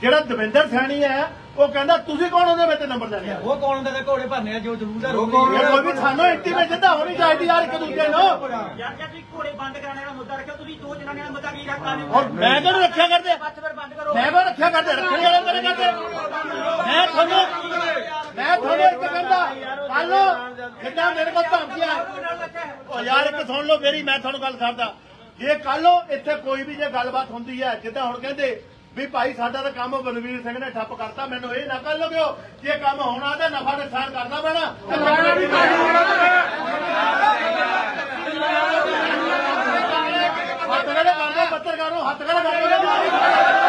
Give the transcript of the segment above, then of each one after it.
ਜਿਹੜਾ ਦਵਿੰਦਰ ਸੈਣੀ ਹੈ ਉਹ ਕਹਿੰਦਾ ਤੁਸੀਂ ਕੌਣ ਉਹਦੇ ਵਿੱਚ ਨੰਬਰ ਦੇਣੇ ਆ? ਉਹ ਕੌਣ ਹੁੰਦੇ ਘੋੜੇ ਭਰਨੇ ਆ ਜੋ ਜ਼ਰੂਰ ਇਹ ਕੋਈ ਵੀ ਸਾਨੂੰ ਇੰਟੀਮੇਸ਼ਨ ਤਾਂ ਹੋਣੀ ਚਾਹੀਦੀ ਯਾਰ ਇੱਕ ਦੂਜੇ ਨੂੰ। ਯਾਰ ਜੇ ਤੁਸੀਂ ਘੋੜੇ ਬੰਦ ਕਰਾਣੇ ਦਾ ਮੁੱਦਾ ਰੱਖਿਆ ਤੁਸੀਂ ਦੋ ਜਣਾਂ ਦਾ ਮੁੱਦਾ ਕੀ ਰੱਖਾ ਨੇ ਔਰ ਮੈਂ ਕਿਹਨੂੰ ਰੱਖਿਆ ਕਰਦੇ? ਬੱਚ ਫਿਰ ਬੰਦ ਕਰੋ। ਮੈਂ ਕੋ ਰੱਖਿਆ ਕਰਦੇ? ਰੱਖਣ ਵਾਲੇ ਮੇਰੇ ਕਰਦੇ? ਮੈਂ ਤੁਹਾਨੂੰ ਮੈਂ ਤੁਹਾਨੂੰ ਇੱਕ ਕਹਿੰਦਾ ਕੱਲ ਨੂੰ ਜਿੱਦਾਂ ਮੇਰੇ ਕੋਲ ਧਮਕੀਆਂ ਉਹ ਯਾਰ ਇੱਕ ਸੁਣ ਲਓ ਮੇਰੀ ਮੈਂ ਤੁਹਾਨੂੰ ਗੱਲ ਕਰਦਾ। ਜੇ ਕੱਲ ਇੱਥੇ ਕੋਈ ਵੀ ਜੇ ਗੱਲਬਾਤ ਹੁੰਦੀ ਹੈ ਜਿੱਦਾਂ ਹੁਣ ਕਹਿੰਦੇ ਵੀ ਭਾਈ ਸਾਡਾ ਤਾਂ ਕੰਮ ਬਲਵੀਰ ਸਿੰਘ ਨੇ ਠੱਪ ਕਰਤਾ, ਮੈਨੂੰ ਇਹ ਨਾ ਕਰ ਲਗਿਓ ਜੇ ਕੰਮ ਹੋਣਾ ਤਾਂ ਨਫਾ ਨੁਕਸਾਨ ਕਰਨਾ ਪੈਣਾ। ਤੇ ਕਰਨਾ ਵੀ ਹੱਥ ਖੜੇ ਕਰਦੇ ਪੱਤਰਕਾਰ ਨੂੰ ਹੱਥ ਕਰ ਕਰਦੇ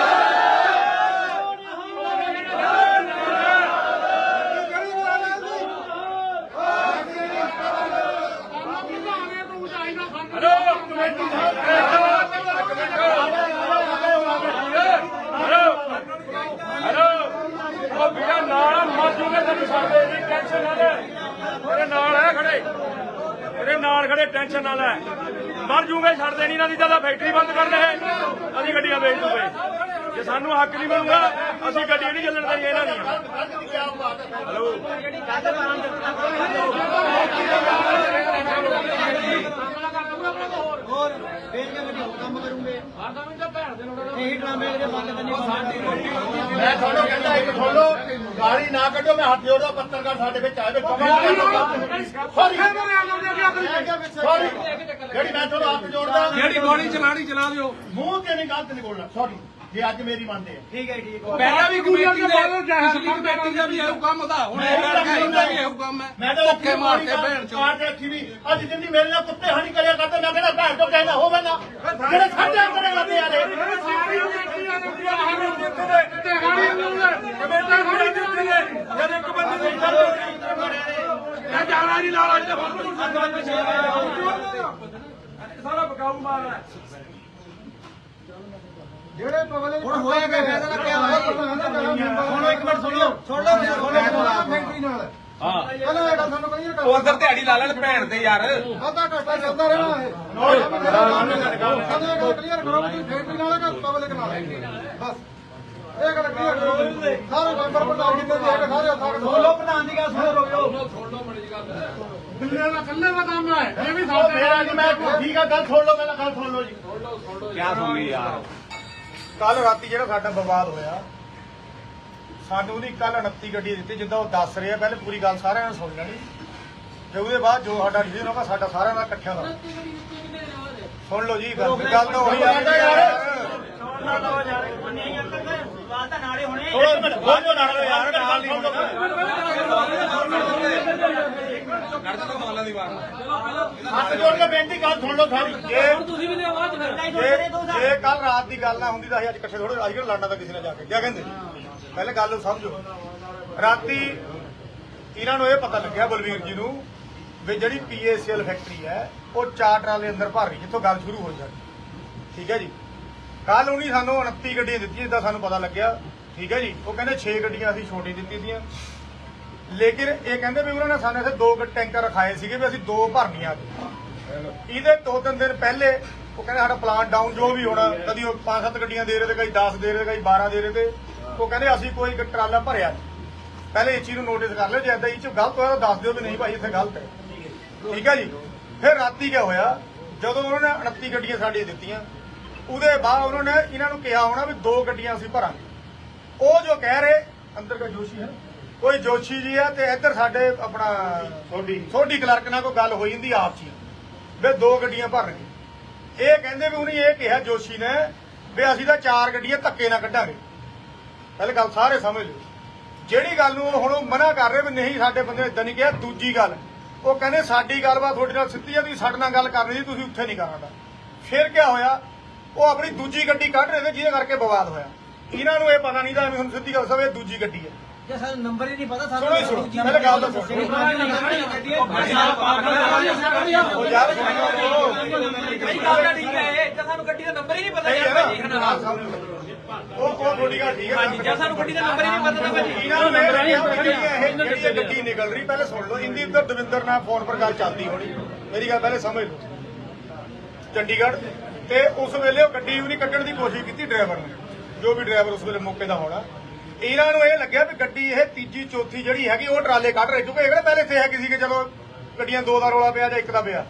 ਹੈਲੋ ਉਹ ਵੀਰਾ ਨਾਲ ਆ, ਮਰ ਜੂਗੇ ਤੈਨੂੰ ਛੱਡਦੇ ਨਹੀਂ ਟੈਨਸ਼ਨ ਨਾ ਲੈ ਮੇਰੇ ਨਾਲ ਹੈ ਖੜੇ ਮੇਰੇ ਨਾਲ ਖੜੇ ਟੈਨਸ਼ਨ ਨਾ ਲੈ ਮਰ ਜੂਗੇ ਛੱਡਦੇ ਨਹੀਂ ਇਹਨਾਂ ਦੀ ਤਾਂ ਫੈਕਟਰੀ ਬੰਦ ਕਰ ਦੇ ਅਸੀਂ ਗੱਡੀਆਂ ਵੇਚ ਦੂਗੇ ਜੇ ਸਾਨੂੰ ਹੱਕ ਨਹੀਂ ਮਿਲੂਗਾ ਅਸੀਂ ਗੱਡੀਆਂ ਨਹੀਂ ਚੱਲਣ ਦੇਣੀਆਂ ਇਹਨਾਂ ਦੀਆਂ ਹੈਲੋ ਹੋਰ ਵੇਚ ਕੇ ਗੱਡੀ ਹੋਰ ਕੰਮ ਕਰੂੰਗੇ। ਇਹੀ ਡਰਾਮੇ ਜਿਹੜੇ ਬੰਦ ਕਰਨੇ ਬੰਦ ਮੈਂ ਤੁਹਾਨੂੰ ਕਹਿੰਦਾ ਇੱਕ ਲਓ ਗਾਲੀ ਨਾ ਕੱਢੋ ਮੈਂ ਹੱਥ ਜੋੜਦਾ ਪੱਤਰਕਾਰ ਸਾਡੇ ਵਿੱਚ ਆਏ ਵੇ ਸੌਰੀ। ਸੌਰੀ। ਜਿਹੜੀ ਮੈਂ ਤੁਹਾਨੂੰ ਹੱਥ ਜੋੜਦਾ ਜਿਹੜੀ ਗੋਲੀ ਚਲਾਣੀ ਚਲਾ ਦਿਓ। ਮੂੰਹ ਤੇ ਨਹੀਂ ਗਲਤ ਨਹੀਂ ਬੋਲਣਾ। ਸੌਰੀ। ਜੇ ਅੱਜ ਮੇਰੀ ਮੰਨਦੇ ਆ। ਠੀਕ ਹੈ ਠੀਕ ਪਹਿਲਾਂ ਵੀ ਕਮੇਟੀ ਦੇ ਪਿਛਲੀ ਕਮੇਟੀ ਦਾ ਵੀ ਇਹੋ ਕੰਮ ਦਾ ਹੁਣ ਇਹ ਲੜਕਾ ਵੀ ਇਹੋ ਕੰਮ ਹੈ? ਮੈਂ ਤਾਂ ਧੱਕੇ ਮਾਰ ਕੇ ਭੈਣ ਚੋ ਕਾਰ ਤੇ ਰੱਖੀ ਵੀ ਅੱਜ ਜਿੰਦੀ ਮੇਰੇ ਨਾਲ ਕੁੱਤੇ ਹਾਨੀ ਕਰਿਆ ਕਰਦੇ ਮੈਂ ਕਹਿੰਦਾ ਭੈਣ ਤੋਂ ਕਹਿਣਾ ਹੋਵੇ ਨਾ? ਜਿਹੜੇ ਸਾਡੇ ਅੰਦਰ ਕਰਦੇ ਯਾਰੇ ਜਦ ਇੱਕ ਬੰਦੇ ਦੀ ਇਹ। ਜਾਣਾ ਨਹੀਂ ਲਾਲਾ ਜੀ ਸਾਰਾ ਬਕਾਊ ਮਾਲ ਹੈ ਹੁਣ ਹੋਏਗਾ ਫੈਸਲਾ ਕੀ ਹੋਇਆ? ਹੁਣ ਇੱਕ ਮਿੰਟ ਸੁਣੋ। ਸੁਣ ਲਓ ਫੈਕਟਰੀ ਨਾਲ। ਉਹ ਅੰਦਰ ਦਿਹਾੜੀ ਲਾ ਲੈਣ ਭੈਣ ਦੇ ਯਾਰ। ਅੱਧਾ ਘੰਟਾ ਚੱਲਦਾ ਰਹਿਣਾ ਇਹ। ਸਾਨੂੰ ਇਹ ਗੱਲ ਕਲੀਅਰ ਕਰੋ ਕਿ ਫੈਕਟਰੀ ਨਾਲ ਹੈ ਕਿ ਪਬਲਿਕ ਨਾਲ? ਹੈ ਬਸ। ਇਹ ਗੱਲ ਕਲੀਅਰ ਕਰੋ। ਸਾਰੇ ਮੈਂਬਰ ਪ੍ਰਧਾਨ ਵੀ ਹੈਗੇ ਸਾਰੇ ਹੱਥਾਂ ਸੁਣ ਲਓ ਪ੍ਰਧਾਨ ਦੀ ਗੱਲ ਸੁਣੋ ਰੋਕਿਓ ਉਹ ਮੇਰਾ ਨਹੀਂ ਮੈਂ ਠੀਕ ਆ ਗੱਲ ਸੁਣ ਲਓ ਪਹਿਲਾਂ ਗੱਲ ਸੁਣ ਲਓ ਜੀ। ਕਿਆ ਸੁਣੀ ਯਾਰ? ਕੱਲ ਰਾਤੀ ਜਿਹੜਾ ਸਾਡਾ ਵਿਵਾਦ ਹੋਇਆ ਸਾਨੂੰ ਉਹਦੀ ਕੱਲ 29 ਗੱਡੀ ਦਿੱਤੀ ਜਿੱਦਾਂ ਉਹ ਦੱਸ ਰਿਹਾ ਪਹਿਲੇ ਪੂਰੀ ਗੱਲ ਸਾਰਿਆਂ ਨੇ ਸੁਣ ਲੈਣੀ। ਤੇ ਉਹਦੇ ਬਾਅਦ ਜੋ ਸਾਡਾ ਡਿਸੀਜਨ ਹੋਗਾ ਸਾਡਾ ਸਾਰਿਆਂ ਦਾ ਇਕੱਠਿਆਂ ਦਾ ਸੁਣ ਲਓ ਜੀ ਗੱਲ ਗੱਲ ਤਾਂ ਹੋਈ ਆ। ਸੁਣ ਲਓ ਯਾਰ ਨਹੀਂ ਅੰਕਲ ਬਾਤ ਤਾਂ। ਨਾਲੇ ਹੋਣੇ ਥੋੜਾ ਮਿੰਟ ਹੋ ਜੋ ਨਾਲ ਯਾਰ ਨਾਲ ਨਹੀਂ ਹੁੰਦਾ ਹੱਥ ਜੋੜ ਕੇ ਬੇਨਤੀ ਗੱਲ ਸੁਣ ਲਓ ਸਾਰੀ। ਜੇ ਤੁਸੀਂ ਵੀ ਆਵਾਜ਼ ਫਿਰ। ਜੇ ਜੇ ਕੱਲ ਰਾਤ ਦੀ ਗੱਲ ਨਾ ਹੁੰਦੀ ਤਾਂ ਅਸੀਂ ਅੱਜ ਇਕੱਠੇ ਥੋੜੇ ਅਸੀਂ ਕਿਹੜਾ ਲੜਨਾ ਤਾਂ ਕਿਸੇ ਨਾਲ ਜਾ ਕੇ। ਕੀ ਕਹਿੰਦੇ? ਪਹਿਲੇ ਗੱਲ ਨੂੰ ਸਮਝੋ। ਰਾਤੀ ਇਹਨਾਂ ਨੂੰ ਇਹ ਪਤਾ ਲੱਗਿਆ ਬਲਵੀਰ ਜੀ ਨੂੰ ਵੀ ਜਿਹੜੀ ਪੀਏਸੀਐਲ ਫੈਕਟਰੀ ਹੈ ਉਹ ਚਾਰ ਟਰਾਲੇ ਅੰਦਰ ਭਰ ਰਹੀ ਜਿੱਥੋਂ ਗੱਲ ਸ਼ੁਰੂ ਹੋ ਜਾਂਦੀ। ਠੀਕ ਹੈ ਜੀ? ਕੱਲ ਉਹਨੀ ਸਾਨੂੰ 29 ਗੱਡੀਆਂ ਦਿੱਤੀਆਂ ਜਿੱਦਾਂ ਸਾਨੂੰ ਪਤਾ ਲੱਗਿਆ। ਠੀਕ ਹੈ ਜੀ? ਉਹ ਕਹਿੰਦੇ 6 ਗੱਡੀਆਂ ਅਸੀਂ ਛੋਟੀ ਦਿੱਤੀ ਲੇਕਿਨ ਇਹ ਕਹਿੰਦੇ ਵੀ ਉਹਨਾਂ ਨੇ ਸਾਨੂੰ ਇੱਥੇ ਦੋ ਟੈਂਕਰ ਰਖਾਏ ਸੀਗੇ ਵੀ ਅਸੀਂ ਦੋ ਭਰਨੀਆਂ ਅੱਜ। ਇਹਦੇ ਦੋ ਤਿੰਨ ਦਿਨ ਪਹਿਲੇ ਉਹ ਕਹਿੰਦੇ ਸਾਡਾ ਪਲਾਨ ਡਾਊਨ ਜੋ ਵੀ ਹੋਣਾ, ਕਦੀ ਉਹ ਪੰਜ ਸੱਤ ਗੱਡੀਆਂ ਦੇ ਰਹੇ ਤੇ ਕਦੀ 10 ਦੇ ਰਹੇ ਤੇ ਕਦੀ 12 ਦੇ ਰਹੇ ਤੇ, ਉਹ ਕਹਿੰਦੇ ਅਸੀਂ ਕੋਈ ਟਰਾਲਾ ਭਰਿਆ ਪਹਿਲੇ ਇਹ ਚੀਜ਼ ਨੂੰ ਨੋਟਿਸ ਕਰ ਲਿਓ, ਜੇ ਏਦਾਂ ਇਹ ਚ ਗਲਤ ਹੋਇਆ ਤਾਂ ਦੱਸ ਦਿਓ ਵੀ ਨਹੀਂ ਭਾਈ ਇੱਥੇ ਗਲਤ ਹੈ। ਠੀਕ ਹੈ ਜੀ? ਫਿਰ ਰਾਤੀ ਕੀ ਹੋਇਆ? ਜਦੋਂ ਉਹਨਾਂ ਨੇ 29 ਗੱਡੀਆਂ ਸਾਡੀਆਂ ਦਿੱਤੀਆਂ, ਉਹਦੇ ਬਾਅਦ ਉਹਨਾਂ ਨੇ ਇਹਨਾਂ ਨੂੰ ਕਿਹਾ ਹੋਣਾ ਵੀ ਦੋ ਗੱਡੀਆਂ ਅਸੀਂ ਭਰਾਂਗੇ। ਉਹ ਜੋ ਕਹਿ ਰਹੇ, ਅੰਦਰ ਦਾ ਜੋਸ਼ੀ ਹੈ ਕੋਈ ਜੋਸ਼ੀ ਜੀ ਆ ਤੇ ਇੱਧਰ ਸਾਡੇ ਆਪਣਾ ਸੋਢੀ ਸੋਢੀ ਕਲਰਕ ਨਾਲ ਕੋਈ ਗੱਲ ਹੋਈ ਹੁੰਦੀ ਆਪ ਜੀ ਵੀ ਦੋ ਗੱਡੀਆਂ ਭਰਨਗੇ ਇਹ ਕਹਿੰਦੇ ਵੀ ਉਹਨੇ ਇਹ ਕਿਹਾ ਜੋਸ਼ੀ ਨੇ ਵੀ ਅਸੀਂ ਤਾਂ ਚਾਰ ਗੱਡੀਆਂ ਧੱਕੇ ਨਾਲ ਕੱਢਾਂਗੇ। ਪਹਿਲੇ ਗੱਲ ਸਾਰੇ ਸਮਝ ਲਓ। ਜਿਹੜੀ ਗੱਲ ਨੂੰ ਹੁਣ ਉਹ ਮਨਾ ਕਰ ਰਹੇ ਵੀ ਨਹੀਂ ਸਾਡੇ ਬੰਦੇ ਨੇ ਇਦਾਂ ਨਹੀਂ ਕਿਹਾ, ਦੂਜੀ ਗੱਲ, ਉਹ ਕਹਿੰਦੇ ਸਾਡੀ ਗੱਲਬਾਤ ਤੁਹਾਡੇ ਨਾਲ ਸਿੱਧੀ ਆ, ਤੁਸੀਂ ਸਾਡੇ ਨਾਲ ਗੱਲ ਕਰਨੀ ਸੀ, ਤੁਸੀਂ ਉੱਥੇ ਨਹੀਂ ਕਰਨਾ ਫਿਰ ਕੀ ਹੋਇਆ? ਉਹ ਆਪਣੀ ਦੂਜੀ ਗੱਡੀ ਕੱਢ ਰਹੇ ਨੇ ਜਿਹਦੇ ਕਰਕੇ ਵਿਵਾਦ ਹੋਇਆ। ਇਹਨਾਂ ਨੂੰ ਇਹ ਪਤਾ ਨਹੀਂ ਤਾਂ ਹੁਣ ਸਿੱਧੀ ਗੱਲ ਸਭ ਇਹ ਦੂਜੀ ਗੱਡੀ ਹੈ। ਜੇ ਸਾਨੂੰ ਨੰਬਰ ਹੀ ਨਹੀਂ ਪਤਾ ਸੁਣੋ ਹੀ ਸੁਣੋ। ਪਹਿਲੇ ਗੱਲ ਤਾਂ ਸੁਣੋ ਉਹ ਯਾਰ ਸੁਣੋ ਗੱਲ ਤਾਂ ਠੀਕ ਹੈ ਜੇ ਸਾਨੂੰ ਗੱਡੀ ਦਾ ਨੰਬਰ ਹੀ ਨਹੀਂ ਪਤਾ ਸਹੀ ਯਾਰ ਹੈ ਭਾਜੀ ਨਾ। ਉਹ ਉਹ ਤੁਹਾਡੀ ਗੱਲ ਠੀਕ ਹੈ। ਹਾਂਜੀ ਜੇ ਸਾਨੂੰ ਗੱਡੀ ਦਾ ਨੰਬਰ ਹੀ ਨਹੀਂ ਪਤਾ ਤਾਂ ਭਾਜੀ। ਇਹਨਾਂ ਨੂੰ ਮੈਂ ਕਿਹਾ ਵੀ ਜਿਹੜੀ ਇਹ ਜਿਹੜੀ ਇਹ ਗੱਡੀ ਨਿਕਲ ਰਹੀ ਪਹਿਲੇ ਸੁਣ ਲਓ। ਇੰਦੀ ਉੱਧਰ ਦਵਿੰਦਰ ਨਾਲ ਫੋਨ ਪਰ ਗੱਲ ਚੱਲਦੀ ਹੋਣੀ। ਮੇਰੀ ਗੱਲ ਪਹਿਲੇ ਸਮਝ ਲਓ। ਚੰਡੀਗੜ੍ਹ ਤੇ ਉਸ ਵੇਲੇ ਉਹ ਗੱਡੀ ਵੀ ਨਹੀਂ ਕੱਢਣ ਦੀ ਕੋਸ਼ਿਸ਼ ਕੀਤੀ ਡਰਾਈਵਰ ਨੇ। ਜੋ ਵੀ ਡਰਾਈਵਰ ਉਸ ਵੇਲੇ ਮੌਕੇ ਦਾ ਹੋਣਾ। ਇਹਨਾਂ ਨੂੰ ਇਹ ਲੱਗਿਆ ਵੀ ਗੱਡੀ ਇਹ ਤੀਜੀ, ਚੌਥੀ ਜਿਹੜੀ ਹੈਗੀ, ਉਹ ਟਰਾਲੇ ਕੱਢ ਰਹੇ। ਕਿਉਂਕਿ ਇਹ ਕਿਹੜਾ ਪਹਿਲੇ ਇੱਥੇ ਹੈਗੀ ਸੀ ਕਿ ਚਲੋ ਗੱਡੀਆਂ ਦੋ ਦਾ ਰੋਲਾ ਪਿਆ ਜਾਂ ਇੱਕ ਦਾ ਪਿਆ।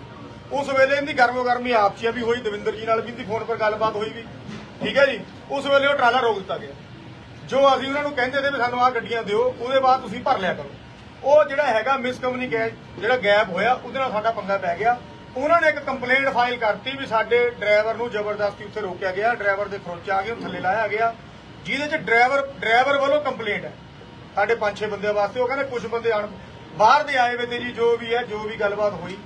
ਉਸ ਵੇਲੇ ਇਹਦੀ ਗਰਮੋ ਗਰਮੀ ਆਪਸੀਆ ਵੀ ਹੋਈ, ਦਵਿੰਦਰ ਜੀ ਨਾਲ ਵੀ ਇਹਦੀ ਫੋਨ 'ਤੇ ਗੱਲਬਾਤ ਹੋਈ ਵੀ। ਠੀਕ ਹੈ ਜੀ? ਉਸ ਵੇਲੇ ਉਹ ਟਰਾਲਾ ਰੋਕ ਦਿੱਤਾ ਗਿਆ। ਜੋ ਅਸੀਂ ਉਹਨਾਂ ਨੂੰ ਕਹਿੰਦੇ ਤੇ ਵੀ ਸਾਨੂੰ ਆਹ ਗੱਡੀਆਂ ਦਿਓ, ਉਹਦੇ ਬਾਅਦ ਤੁਸੀਂ ਭਰ ਲਿਆ ਕਰੋ। ਉਹ ਜਿਹੜਾ ਹੈਗਾ ਮਿਸਕਮਿਊਨੀਕੇਟ ਜਿਹੜਾ ਗੈਪ ਹੋਇਆ, ਉਹਦੇ ਨਾਲ ਸਾਡਾ ਪੰਗਾ ਪੈ ਗਿਆ। ਉਹਨਾਂ ਨੇ ਇੱਕ ਕੰਪਲੇਂਟ ਫਾਈਲ ਕਰਤੀ ਵੀ ਸਾਡੇ ਡਰਾਈਵਰ ਨੂੰ ਜ਼ਬਰਦਸਤੀ ਉੱਥੇ ਰੋਕਿਆ ਗਿਆ। ਡਰਾਈਵਰ ਦੇ ਖਰੋਚ ਆ ਗਏ ਥੱਲੇ ਲਾਇਆ ਗਿਆ। ਜਿਹਦੇ ਚ ਡਰਾਈਵਰ ਡਰਾਈਵਰ ਵੱਲੋਂ ਕੰਪਲੇਂਟ ਹੈ। ਸਾਡੇ ਪੰਜ ਛੇ ਬੰਦਿਆਂ ਵਾਸਤੇ, ਉਹ ਕਹਿੰਦੇ ਕੁਝ ਬੰਦੇ ਆਣ, ਬਾਹਰ ਦੇ ਆਏ ਵੇ ਤੇ ਜੀ, ਜੋ ਵੀ ਹੈ, ਜੋ ਵੀ ਗੱਲਬਾਤ ਹੋਈ।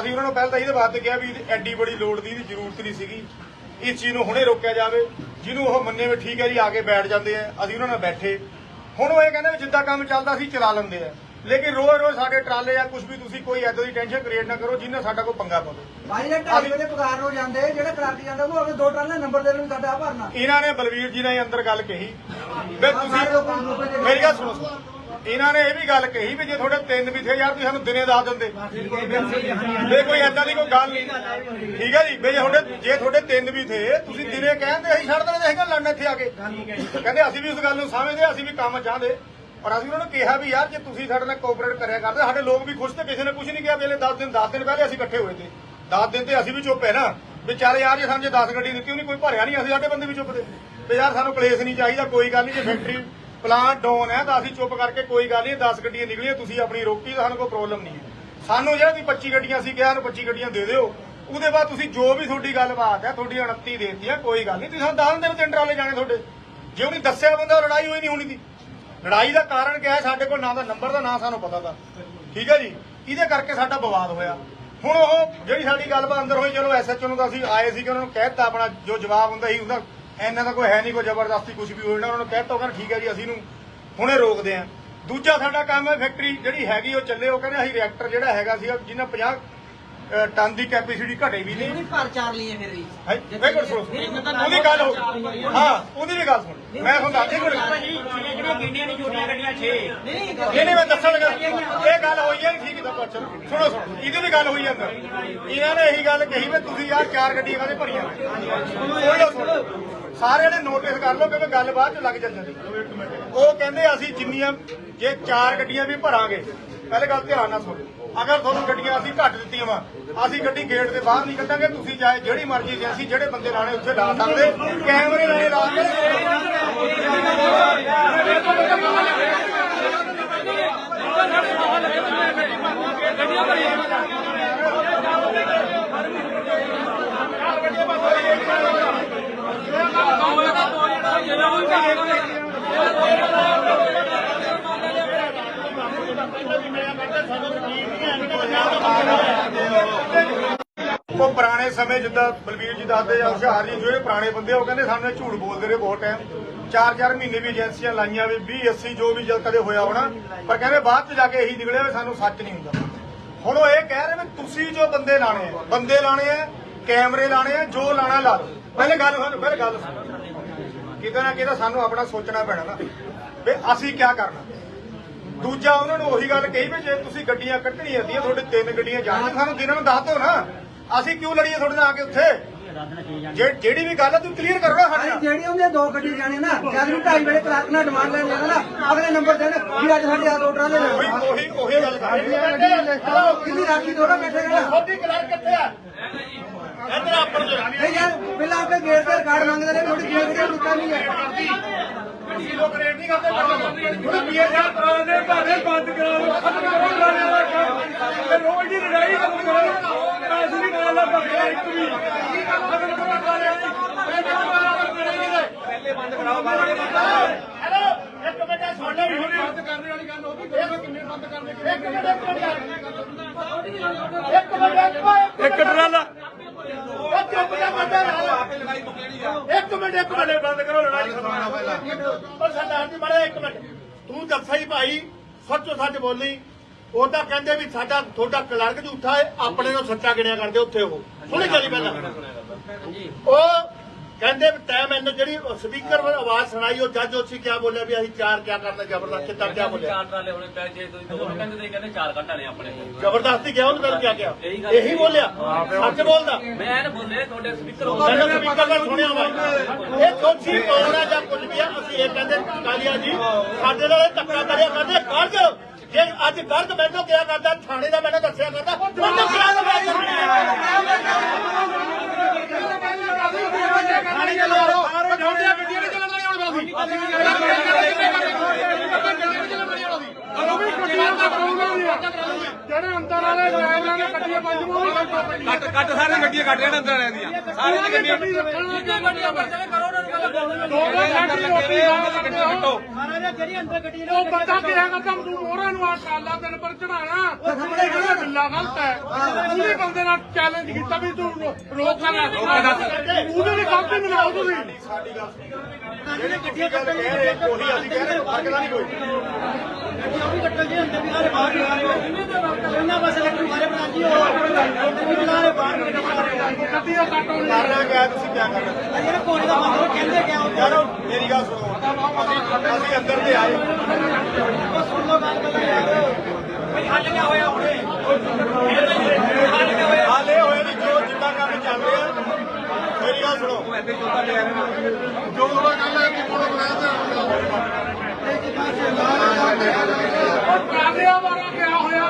ਅਸੀਂ ਉਹਨਾਂ ਨੂੰ ਪਹਿਲਾਂ ਤਾਂ ਇਹਦੇ ਵਾਸਤੇ ਕਿਹਾ ਵੀ ਐਡੀ ਬੜੀ ਲੋੜ ਦੀ ਇਹਦੀ ਜ਼ਰੂਰਤ ਨਹੀਂ ਸੀਗੀ। ਇਸ ਚੀਜ਼ ਨੂੰ ਹੁਣੇ ਰੋਕਿਆ ਜਾਵੇ। ਜਿਹਨੂੰ ਉਹ ਮੰਨੇ ਵੀ ਠੀਕ ਹੈ ਜੀ, ਆ ਕੇ ਬੈਠ ਜਾਂਦੇ ਆ। ਅਸੀਂ ਉਹਨਾਂ ਨਾਲ ਬੈਠੇ। ਹੁਣ ਉਹ ਇਹ ਕਹਿੰਦੇ ਵੀ ਜਿੱਦਾਂ ਕੰਮ ਚੱਲਦਾ ਸੀ ਚਲਾ ਲੈਂਦੇ ਆ। ਲੇਕਿਨ ਰੋਜ਼ ਰੋਜ਼ ਸਾਡੇ ਟਰਾਲੇ ਜਾਂ ਕੁਝ ਵੀ ਤੁਸੀਂ ਕੋਈ ਐਦਾਂ ਦੀ ਟੈਨਸ਼ਨ ਕ੍ਰੀਏਟ ਨਾ ਕਰੋ ਜਿਹਨਾਂ ਸਾਡਾ ਕੋਈ ਪੰਗਾ ਪਵੇ। ਭਾਈ ਨੇ ਢਾਈ ਵਜੇ ਪਗਾਰ ਹੋ ਜਾਂਦੇ ਜਿਹੜੇ ਕਰਾਟੀ ਜਾਂਦੇ ਉਹ ਆਪਣੇ ਦੋ ਟਰਾਲੇ ਨੰਬਰ ਦੇ ਨੂੰ ਸਾਡਾ ਭਰਨਾ। ਇਹਨਾਂ ਨੇ ਬਲਵੀਰ ਜੀ ਨੇ ਅੰਦਰ ਗੱਲ ਕਹੀ। ਵੀ ਸਾਰੇ ਤੁਸੀਂ ਲੋਕਾਂ ਨੂੰ ਮੇਰੀ ਗੱਲ ਸੁਣੋ। ਇਹਨਾਂ ਨੇ ਇਹ ਵੀ ਗੱਲ ਕਹੀ ਵੀ ਜੇ ਤੁਹਾਡੇ ਤਿੰਨ ਵੀ ਥੇ ਯਾਰ ਤੁਸੀਂ ਸਾਨੂੰ ਦਿਨੇ ਦੱਸ ਦਿੰਦੇ। ਵੀ ਕੋਈ ਐਦਾਂ ਦੀ ਕੋਈ ਗੱਲ ਨਹੀਂ। ਠੀਕ ਹੈ ਜੀ? ਵੀ ਜੇ ਤੁਹਾਡੇ ਜੇ ਤੁਹਾਡੇ ਤਿੰਨ ਵੀ ਥੇ ਤੁਸੀਂ ਦਿਨੇ ਕਹਿੰਦੇ ਅਸੀਂ ਛੱਡ ਦੇਣਾ ਚਾਹੀਦਾ ਲੜਨ ਇੱਥੇ ਆ ਕੇ? ਕਹਿੰਦੇ ਅਸੀਂ ਵੀ ਉਸ ਗੱਲ ਨੂੰ ਸਮਝਦੇ ਅਸੀਂ ਵੀ ਕੰਮ ਚਾਹਦੇ। ਪਰ ਅਸੀਂ ਉਹਨਾਂ ਨੂੰ ਕਿਹਾ ਵੀ ਯਾਰ ਜੇ ਤੁਸੀਂ ਸਾਡੇ ਨਾਲ ਕੋਆਪਰੇਟ ਕਰਿਆ ਕਰਦੇ, ਸਾਡੇ ਲੋਕ ਵੀ ਖੁਸ਼ ਤੇ ਕਿਸੇ ਨੇ ਕੁਝ ਨਹੀਂ ਕਿਹਾ ਵੇਲੇ 10 ਦਿਨ 10 ਦਿਨ ਪਹਿਲੇ ਅਸੀਂ ਇਕੱਠੇ ਹੋਏ ਤੇ। 10 ਦਿਨ ਤੇ ਅਸੀਂ ਵੀ ਚੁੱਪ ਹੈ ਨਾ। ਵੀ ਚੱਲ ਯਾਰ, ਜੇ ਸਾਨੂੰ ਜੇ 10 ਗੱਡੀ ਦਿੱਤੀ, ਉਹਨੇ ਕੋਈ ਭਰਿਆ ਨਹੀਂ, ਅਸੀਂ ਸਾਡੇ ਬੰਦੇ ਵੀ ਚੁੱਪ ਤੇ ਯਾਰ ਸਾਨੂੰ ਕਲੇਸ਼ ਨਹੀਂ ਚਾਹੀਦਾ, ਕੋਈ ਗੱਲ ਨਹੀਂ, ਜੇ ਫੈਕਟਰੀ ਪਲਾਂਟ ਡਾਊਨ ਹੈ, ਤਾਂ ਅਸੀਂ ਚੁੱਪ ਕਰਕੇ ਕੋਈ ਗੱਲ ਨਹੀਂ 10 ਗੱਡੀਆਂ ਨਿਕਲੀਆਂ, ਤੁਸੀਂ ਆਪਣੀ ਰੋਕੀ ਸਾਨੂੰ ਕੋਈ ਪ੍ਰੋਬਲਮ ਨਹੀਂ ਹੈ। ਸਾਨੂੰ ਜਿਹੜਾ ਵੀ 25 ਗੱਡੀਆਂ ਸੀ ਕਿਹਾ ਨੂੰ 25 ਗੱਡੀਆਂ ਦੇ ਦਿਓ। ਉਹਦੇ ਬਾਅਦ ਤੁਸੀਂ ਜੋ ਵੀ ਤੁਹਾਡੀ ਗੱਲਬਾਤ ਹੈ ਤੁਹਾਡੀ 29 ਹੈ ਕੋਈ ਗੱਲ ਨਹੀਂ। ਤੁਸੀਂ ਸਾਨੂੰ ਦੱਸ ਦਿਨ ਤਿੰਨ ਟਰਾਲੇ ਜਾਣੇ ਤੁਹਾਡੇ। ਜੇ ਉਹਨੇ ਦੱਸਿਆ ਬੰਦਾ ਲੜਾਈ ਹੋਈ ਨਹੀਂ ਹੋਣੀ ਦੀ ਲੜਾਈ ਦਾ ਕਾਰਨ ਕਿਹਾ ਸਾਡੇ ਕੋਲ ਨਾ ਦਾ ਨੰਬਰ ਦਾ, ਨਾ ਸਾਨੂੰ ਪਤਾ ਦਾ। ਠੀਕ ਹੈ ਜੀ? ਇਹਦੇ ਕਰਕੇ ਸਾਡਾ ਵਿਵਾਦ ਹੋਇਆ। ਹੁਣ ਉਹ ਜਿਹੜੀ ਸਾਡੀ ਗੱਲਬਾਤ ਅੰਦਰ ਹੋਈ ਚਲੋ ਐਸਐਚਓ ਨੂੰ ਤਾਂ ਅਸੀਂ ਆਏ ਸੀ ਕਿ ਉਹਨਾਂ ਨੂੰ ਕਹਿਤਾ ਆਪਣਾ ਜੋ ਜਵਾਬ ਹੁੰਦਾ ਸੀ, ਉਹਦਾ ਇਹਨਾਂ ਦਾ ਕੋਈ ਹੈ ਨਹੀਂ, ਕੋਈ ਜ਼ਬਰਦਸਤੀ ਕੁਝ ਵੀ ਹੋਣਾ ਉਹਨਾਂ ਨੂੰ ਕਹਿਤਾ ਉਹ ਕਹਿੰਦੇ, ਠੀਕ ਹੈ ਜੀ, ਅਸੀਂ ਨੂੰ ਹੁਣੇ ਰੋਕਦੇ ਆਂ ਦੂਜਾ ਸਾਡਾ ਕੰਮ ਹੈ ਫੈਕਟਰੀ ਜਿਹੜੀ ਹੈਗੀ, ਉਹ ਚੱਲੇ, ਉਹ ਕਹਿੰਦੇ, ਅਸੀਂ ਰਿਐਕਟਰ ਜਿਹੜਾ ਹੈਗਾ ਸੀ, ਜਿਹਨਾਂ 50 ਅ, ਟਨ ਦੀ ਕੈਪੈਸਿਟੀ ਘਟੇ ਵੀ ਨਹੀਂ ਘਰ ਚਾਰ ਲਈਏ ਫਿਰ ਵੀ ਹੈ ਵੇਖੋ ਸੁਣੋ ਉਹਦੀ ਗੱਲ ਹੋ ਹਾਂ ਉਹਦੀ ਵੀ ਗੱਲ ਸੁਣ ਮੈਂ ਤੁਹਾਨੂੰ ਦੱਸ ਜਿਹੜੀਆਂ ਗਿੰਡੀਆਂ ਨਹੀਂ 6 ਇਹ ਨਹੀਂ ਮੈਂ ਦੱਸਣ ਲੱਗਾ ਇਹ ਗੱਲ ਹੋਈ ਹੈ ਠੀਕ ਹੈ ਤਾਂ ਚਲੋ ਸੁਣੋ ਸੁਣੋ ਇਹਦੀ ਵੀ ਗੱਲ ਹੋਈ ਹੈ ਅੰਦਰ ਇਹਨਾਂ ਨੇ ਇਹੀ ਗੱਲ ਕਹੀ ਵੀ ਤੁਸੀਂ ਯਾਰ ਚਾਰ ਗੱਡੀਆਂ ਕਾਹਦੇ ਭਰੀਆਂ ਕੋਈ ਨਾ ਸੁਣੋ ਸਾਰਿਆਂ ਨੇ ਨੋਟਿਸ ਕਰ ਲਓ ਕਿਉਂਕਿ ਗੱਲ ਬਾਅਦ ਚ ਲੱਗ ਜਾਂਦੀ ਉਹ ਕਹਿੰਦੇ ਅਸੀਂ ਜਿੰਨੀਆਂ ਜੇ ਚਾਰ ਗੱਡੀਆਂ ਵੀ ਭਰਾਂਗੇ ਪਹਿਲੇ ਗੱਲ ਧਿਆਨ ਨਾਲ ਸੁਣੋ। ਅਗਰ ਤੁਹਾਨੂੰ ਗੱਡੀਆਂ ਅਸੀਂ ਘੱਟ ਦਿੱਤੀਆਂ ਵਾ, ਅਸੀਂ ਗੱਡੀ ਗੇਟ ਦੇ ਬਾਹਰ ਨਹੀਂ ਕੱਢਾਂਗੇ, ਤੁਸੀਂ ਚਾਹੇ ਜਿਹੜੀ ਮਰਜ਼ੀ ਏਜੰਸੀ, ਜਿਹੜੇ ਬੰਦੇ ਲਾਣੇ, ਉੱਥੇ ਲਾ ਸਕਦੇ। ਕੈਮਰੇ ਲਾਣੇ ਲਾ ਕੇ। ਉਹ ਪੁਰਾਣੇ ਸਮੇਂ ਜਿੱਦਾਂ ਬਲਵੀਰ ਜੀ ਦੱਸਦੇ ਜਾਂ ਹੁਸ਼ਿਆਰ ਜੀ ਜਿਹੜੇ ਪੁਰਾਣੇ ਬੰਦੇ ਉਹ ਕਹਿੰਦੇ ਸਾਨੂੰ ਝੂਠ ਬੋਲਦੇ ਰਹੇ ਬਹੁਤ ਟਾਈਮ ਚਾਰ ਚਾਰ ਮਹੀਨੇ ਵੀ ਏਜੰਸੀਆਂ ਲਾਈਆਂ ਵੀ 20 80 ਜੋ ਵੀ ਜਦ ਕਦੇ ਹੋਇਆ ਹੋਣਾ। ਪਰ ਕਹਿੰਦੇ ਬਾਅਦ ਚ ਜਾ ਕੇ ਇਹੀ ਨਿਕਲਿਆ ਵੀ ਸਾਨੂੰ ਸੱਚ ਨਹੀਂ ਹੁੰਦਾ। ਹੁਣ ਉਹ ਇਹ ਕਹਿ ਰਹੇ ਵੀ ਤੁਸੀਂ ਜੋ ਬੰਦੇ ਲਾਣੇ ਆ, ਬੰਦੇ ਲਾਣੇ ਆ, ਕੈਮਰੇ ਲਾਣੇ ਆ, ਜੋ ਲਾਣਾ ਲਾ ਲਓ ਪਹਿਲੇ ਗੱਲ ਸਾਨੂੰ, ਪਹਿਲੇ ਗੱਲ ਕਿਤੇ ਨਾ ਕਿਤੇ ਸਾਨੂੰ ਆਪਣਾ ਸੋਚਣਾ ਪੈਣਾ ਨਾ। ਵੀ ਅਸੀਂ ਕੀ ਕਰਨਾ? ਦੂਜਾ ਉਹਨਾਂ ਨੂੰ ਉਹੀ ਗੱਲ ਕਹੀ ਵੀ ਜੇ ਤੁਸੀਂ ਗੱਡੀਆਂ ਕੱਢਣੀਆਂ ਹੁੰਦੀਆਂ ਤੁਹਾਡੇ ਤਿੰਨ ਗੱਡੀਆਂ ਜਾਣੀਆਂ ਸਾਨੂੰ ਦਿਨਾਂ ਨੂੰ ਦੱਸ ਦਿਓ ਨਾ। ਅਸੀਂ ਕਿਉਂ ਲੜੀਏ ਤੁਹਾਡੇ ਨਾਲ ਆ ਕੇ ਉੱਥੇ? ਜੇ- ਜਿਹੜੀ ਵੀ ਗੱਲ ਹੈ ਤੁਸੀਂ ਕਲੀਅਰ ਕਰੋ ਨਾ ਸਾਡੇ ਨਾਲ। ਜਿਹੜੀ ਉਹਨੇ ਦੋ ਗੱਡੀ ਜਾਣੇ ਨਾ। ਜਦ ਨੂੰ ਢਾਈ ਵਜੇ ਕਲਾਕ ਨਾਲ ਡਿਮਾਂਡ ਲੈਣ ਜਾਣਾ ਨਾ ਅਗਲੇ ਨੰਬਰ ਦੇਣ ਵੀ ਅੱਜ ਸਾਡੇ ਆ ਦੋ ਟਰਾਲੇ ਨੇ ਉਹੀ ਉਹੀ ਉਹੀ ਗੱਲ ਕਰ ਰਹੇ ਕਿੰਨੀ ਰਾਖੀ ਥੋੜਾ ਬੈਠੇਗਾ ਨਾ ਛੋਟੀ ਕਲਰ ਕਿੱਥੇ ਆ? ਇੱਧਰ ਆਪਰ ਜੋ। ਨਹੀਂ ਯਾਰ ਪਹਿਲਾਂ ਆਪੇ ਗੇਟ ਤੇ ਕਾਰਡ ਮੰਗਦੇ ਨੇ ਥੋੜੀ ਜਿਹੜੀ ਰੁਕਾ ਨਹੀਂ ਹੈ ਲੋਕ ਰੇਟ ਨਹੀਂ ਕਰਦੇ ਹੁਣ ਪੀਏ ਸਾਹਿਬ ਪੁਰਾਣੇ ਘਰੇ ਬੰਦ ਕਰਾ ਲਓ ਖਤਮ ਕਰੋ ਕੰਮ। ਤੇ ਰੋਜ਼ ਦੀ ਲੜਾਈ ਖਤਮ ਕਰੋ ਪੈਸੇ ਨਹੀਂ ਨਾਲ ਲੱਗ ਗਿਆ ਇੱਕ ਵੀ। ਖਤਮ ਕਰੋ ਲੜਾਈ ਪਹਿਲੇ ਬੰਦ ਕਰਾਓ ਹੈਲੋ ਇੱਕ ਮਿੰਟ ਸੁਣ ਲਓ ਵੀ ਹੁਣੀ ਬੰਦ ਕਰਨ ਵਾਲੀ ਗੱਲ ਉਹ ਵੀ ਕਰੋ ਕਿੰਨੇ ਬੰਦ ਕਰਨੇ ਇੱਕ ਮਿੰਟ ਇੱਕ ਮਿੰਟ। ਇੱਕ ਮਿੰਟ ਇੱਕ ਟਰਾਲਾ ਚੁੱਪ ਜਾ ਬੰਦਾ ਨਾਲ। ਇੱਕ ਮਿੰਟ ਇੱਕ ਮਿੰਟ। ਬੰਦ ਕਰੋ ਲੜਾਈ ਖਤਮ ਉਹ ਸਰਦਾਰ ਜੀ ਬੜਾ ਇੱਕ ਮਿੰਟ। ਤੂੰ ਦੱਸਿਆ ਹੀ ਭਾਈ ਸੱਚੋ ਸੱਚ ਬੋਲੀ। ਉਹ ਤਾਂ ਕਹਿੰਦੇ ਵੀ ਸਾਡਾ ਤੁਹਾਡਾ ਕਲਰਕ ਝੂਠਾ ਹੈ ਆਪਣੇ ਨੂੰ ਸੱਚਾ ਗਿਣਿਆ ਕਰਦੇ ਉੱਥੇ ਉਹ। ਸੁਣੀ ਚੱਲੀ ਪਹਿਲਾਂ। ਉਹ ਕਹਿੰਦੇ ਟਾਈਮ ਇਹਨੂੰ ਜਿਹੜੀ ਸਪੀਕਰ ਵੱਲ ਆਵਾਜ਼ ਸੁਣਾਈ ਉਹ ਜੱਜ ਉੱਚੀ ਕਿਆ ਬੋਲਿਆ ਵੀ ਅਸੀਂ ਚਾਰ ਕਿਆ ਕਰਨਾ ਜ਼ਬਰਦਸਤ ਕਿੱਦਾਂ ਕਿਆ ਬੋਲਿਆ? ਚਾਰ ਟਰਾਲੇ ਹੋਣੇ ਪੈ ਜੇ ਤੁਸੀਂ ਦੋ ਕਹਿੰਦੇ ਤੇ ਕਹਿੰਦੇ ਚਾਰ ਕੱਢ ਵਾਲੇ ਆਪਣੇ ਜ਼ਬਰਦਸਤੀ ਕਿਹਾ ਉਹਨੂੰ ਤੈਨੂੰ ਕਿਆ ਕਿਹਾ? ਇਹੀ ਬੋਲਿਆ? ਸੱਚ ਬੋਲਦਾ? ਮੈਂ ਨਾ ਬੋਲੇ ਤੁਹਾਡੇ ਸਪੀਕਰ ਹੋ ਮੈਨੂੰ ਸਪੀਕਰ ਦਾ ਸੁਣਿਆ ਵਾ। ਇਹ ਕੌਣ ਆ ਜਾਂ ਕੁਝ ਵੀ ਆ ਅਸੀਂ ਇਹ ਕਹਿੰਦੇ ਕਾਲੀਆ ਜੀ ਸਾਡੇ ਨਾਲ ਇਹ ਧੱਕਾ ਕਰਿਆ ਕਰਦੇ ਗਰਦ ਜੇ ਅੱਜ ਗਰਦ ਮੈਨੂੰ ਕਿਹਾ ਕਰਦਾ ਥਾਣੇ ਦਾ ਮੈਨੂੰ ਦੱਸਿਆ ਕਰਦਾ ਉਹਨੂੰ ਕਿਹਾ ਥਾਣੇ ਚਲੋ ਤੁਹਾਡੀਆਂ ਗੱਡੀਆਂ ਨਹੀਂ ਚੱਲਣ ਵਾਲੀਆਂ ਹੁਣ ਅਸੀਂ ਅਸੀਂ ਵੀ ਜਿਹੜੇ ਅੰਦਰ ਵਾਲੇ ਡਰਾਈਵਰਾਂ ਨੇ ਗੱਡੀਆਂ ਪੰਜ ਮੋਹ ਕੱਟ ਕੱਟ ਸਾਰੇ ਗੱਡੀਆਂ ਕੱਟ ਲੈਣ ਅੰਦਰ ਵਾਲਿਆਂ ਦੀਆਂ ਸਾਰੇ ਗੱਡੀਆਂ ਪਰ ਚਲੇ ਕਰੋ ਉਹਨਾਂ ਨੂੰ ਉਹ ਬੰਦਾ ਕਿਹਾ ਕਰਦਾ ਤੂੰ ਮੋਹਰਾਂ ਨੂੰ ਆ ਟਰਾਲਾ ਤੈਨੂੰ ਪਰ ਚੜਾਣਾ ਜਿਹੜਾ ਬਿੱਲਾ ਗਲਤ ਹੈ ਉਹਨੇ ਬੰਦੇ ਨਾਲ। ਚੈਲੰਜ ਕੀਤਾ ਵੀ ਤੂੰ ਰੋਕ ਨਾ ਉਹਨੇ ਵੀ ਗਲਤੀ ਮਿਲਾਓ ਤੁਸੀਂ ਜਿਹੜੀ ਤੁਸੀਂ ਗੱਲ ਕਹਿ ਰਹੇ ਉਹੀ ਅਸੀਂ ਕਹਿ ਰਹੇ ਫ਼ਰਕ ਨਹੀਂ ਕੋਈ ਗੱਡੀਆਂ ਕਰਨਾ ਕਿਆ ਤੁਸੀਂ ਕਿਆ ਕਰਨਾ ਯਾਰ ਮੇਰੀ ਗੱਲ ਸੁਣੋ। ਅਸੀਂ ਅੰਦਰ ਤੇ ਆਏ। ਹਾਲੇ ਹੋਏ ਨਹੀਂ ਜੋ ਜਿੱਦਾਂ ਕੰਮ ਚੱਲ ਰਿਹਾ। ਮੇਰੀ ਗੱਲ ਸੁਣੋ। ਜੋ ਥੋੜਾ ਗੱਲ ਹੈ ਕਿ ਕੋਲ ਉਹ ਟਰਾਲਿਆਂ ਵਾਲਾ ਕਿਆ ਹੋਇਆ